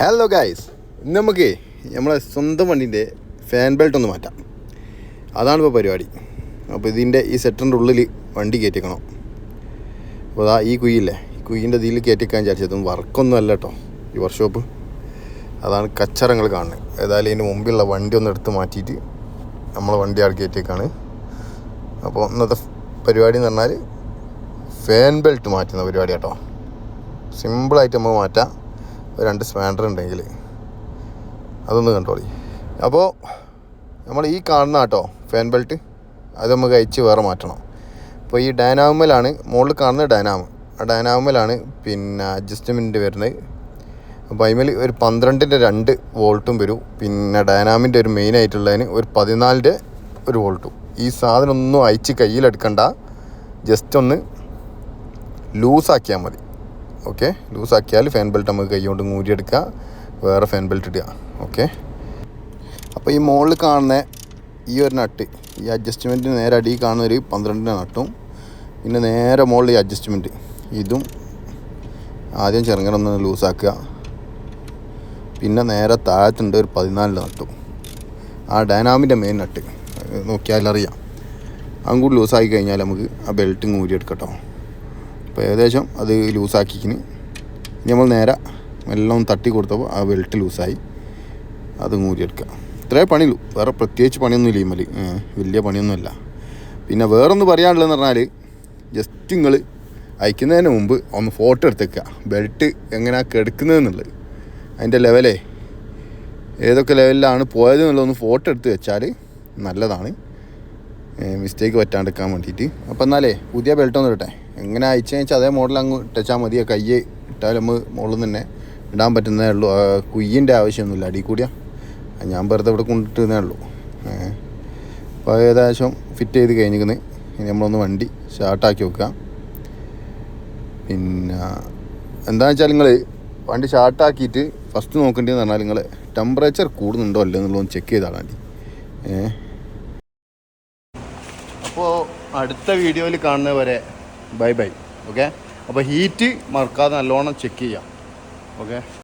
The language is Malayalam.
ഹലോ ഗായ്സ് ഇന്ന് നമുക്ക് നമ്മളെ സ്വന്തം വണ്ടീന്റെ ഫാൻ ബെൽറ്റ് ഒന്ന് മാറ്റാം. അതാണ് ഇപ്പോൾ പരിപാടി. അപ്പോൾ ഇതിന്റെ ഈ സെറ്ററിന്റെ ഉള്ളിൽ വണ്ടി കയറ്റിക്കണം അപ്പോൾ അതാ ഈ കുയില്ലേ ഈ കുയിന്റെ ഇതിൽ കയറ്റിക്കാൻ വിചാരിച്ചതും വർക്കൊന്നും അല്ല കേട്ടോ. ഈ വർക്ക്ഷോപ്പ് അതാണ് കച്ചറങ്ങൾ കാണുന്നത്. ഏതായാലും ഇതിന് മുമ്പിലുള്ള വണ്ടി ഒന്ന് എടുത്ത് മാറ്റിയിട്ട് നമ്മളെ വണ്ടി ആൾ കയറ്റിയേക്കാണ് അപ്പോൾ ഇന്നത്തെ പരിപാടി എന്ന് പറഞ്ഞാൽ ഫാൻ ബെൽറ്റ് മാറ്റുന്ന പരിപാടി കേട്ടോ സിമ്പിളായിട്ട് നമുക്ക് മാറ്റാം. രണ്ട് സ്പാൻഡർ ഉണ്ടെങ്കിൽ അതൊന്ന് കണ്ടോളി അപ്പോൾ നമ്മൾ ഈ കാണുന്ന കേട്ടോ ഫാൻ ബെൽറ്റ് അത് നമുക്ക് അയച്ച് വേറെ മാറ്റണം. അപ്പോൾ ഈ ഡൈനാമിലാണ് മുകളിൽ കാണുന്ന ഡൈനാമ് ആ ഡൈനാമിലാണ് പിന്നെ അഡ്ജസ്റ്റ്മെന്റ് വരുന്നത്. അപ്പോൾ അതിമേൽ ഒരു പന്ത്രണ്ടിന്റെ രണ്ട് വോൾട്ടും വരും. പിന്നെ ഡൈനാമിന്റെ ഒരു മെയിൻ ആയിട്ടുള്ളതിന് ഒരു പതിനാലിന്റെ ഒരു വോൾട്ടും. ഈ സാധനം ഒന്നും അയച്ച് കയ്യിലെടുക്കണ്ട. ജസ്റ്റ് ഒന്ന് ലൂസാക്കിയാൽ മതി. ഓക്കെ ലൂസാക്കിയാൽ ഫാൻ ബെൽറ്റ് നമുക്ക് കൈ കൊണ്ട് മൂരിയെടുക്കുക വേറെ ഫാൻ ബെൽറ്റ് ഇടുക. ഓക്കെ. അപ്പോൾ ഈ മുകളിൽ കാണുന്ന ഈ ഒരു നട്ട് ഈ അഡ്ജസ്റ്റ്മെന്റ് നേരെ അടി കാണുന്ന ഒരു പന്ത്രണ്ടിന്റെ നട്ടും പിന്നെ നേരെ മുകളിൽ ഈ അഡ്ജസ്റ്റ്മെന്റ് ഇതും ആദ്യം ചെറുങ്ങനെ ചെറുങ്ങനൊന്ന് ലൂസാക്കുക. പിന്നെ നേരെ താഴത്തുണ്ട് ഒരു പതിനാലിന്റെ നട്ടും. ആ ഡൈനാമിന്റെ മെയിൻ നട്ട് നോക്കിയാലറിയാം. അതും കൂടി ലൂസാക്കി കഴിഞ്ഞാൽ നമുക്ക് ആ ബെൽറ്റ് മൂരിയെടുക്കട്ടോ അപ്പോൾ ഏകദേശം അത് ലൂസാക്കിക്കിന്. ഇനി നമ്മൾ നേരെ എല്ലാം തട്ടി കൊടുത്തപ്പോൾ ആ ബെൽറ്റ് ലൂസായി. അത് മൂരിയെടുക്കുക ഇത്രേ പണിയുള്ളൂ. വേറെ പ്രത്യേകിച്ച് പണിയൊന്നും ഇല്ല ഇമ്മൽ വലിയ പണിയൊന്നുമല്ല പിന്നെ വേറൊന്ന് പറയാനുള്ളതെന്ന് പറഞ്ഞാൽ ജസ്റ്റ് നിങ്ങൾ അയക്കുന്നതിന് മുമ്പ് ഒന്ന് ഫോട്ടോ എടുത്തേക്കുക. ബെൽറ്റ് എങ്ങനെയാണ് കിടക്കുന്നതെന്നുള്ളത് അതിന്റെ ലെവലേ ഏതൊക്കെ ലെവലിലാണ് പോയത് എന്നുള്ളതൊന്ന് ഫോട്ടോ എടുത്ത് വെച്ചാൽ നല്ലതാണ്. മിസ്റ്റേക്ക് പറ്റാണ്ടിരിക്കാൻ വേണ്ടിയിട്ട്. അപ്പോൾ എന്നാലേ പുതിയ ബെൽറ്റ് ഒന്ന് ഇടട്ടെ. എങ്ങനെ അയച്ചു വെച്ചാൽ അതേ മോഡൽ അങ്ങ് ഇട്ടാൽ മതി. കൈ ഇട്ടാൽ നമ്മൾ മുകളിൽ തന്നെ ഇടാൻ പറ്റുന്നതേ ഉള്ളൂ. കുയ്യിന്റെ ആവശ്യമൊന്നുമില്ല. അടി കൂടിയാ. ഞാൻ വെറുതെ ഇവിടെ കൊണ്ടിട്ടുന്നേ ഉള്ളൂ. അപ്പോൾ ഏകദേശം ഫിറ്റ് ചെയ്ത് കഴിഞ്ഞിരിക്കുന്നത് ഇനി നമ്മളൊന്ന് വണ്ടി സ്റ്റാർട്ടാക്കി വെക്കുക പിന്നെ എന്താണെന്ന് വെച്ചാൽ നിങ്ങൾ വണ്ടി സ്റ്റാർട്ടാക്കിയിട്ട് ഫസ്റ്റ് നോക്കേണ്ടതെന്ന് പറഞ്ഞാൽ നിങ്ങൾ ടെമ്പറേച്ചർ കൂടുന്നുണ്ടോ അല്ലോ എന്നുള്ളതൊന്ന് ചെക്ക് ചെയ്താണ് വണ്ടി അപ്പോൾ അടുത്ത വീഡിയോയിൽ കാണുന്നത് വരെ ബൈ ബൈ ഓക്കെ അപ്പോൾ ഹീറ്റ് മറക്കാതെ നല്ലോണം ചെക്ക് ചെയ്യാം. ഓക്കെ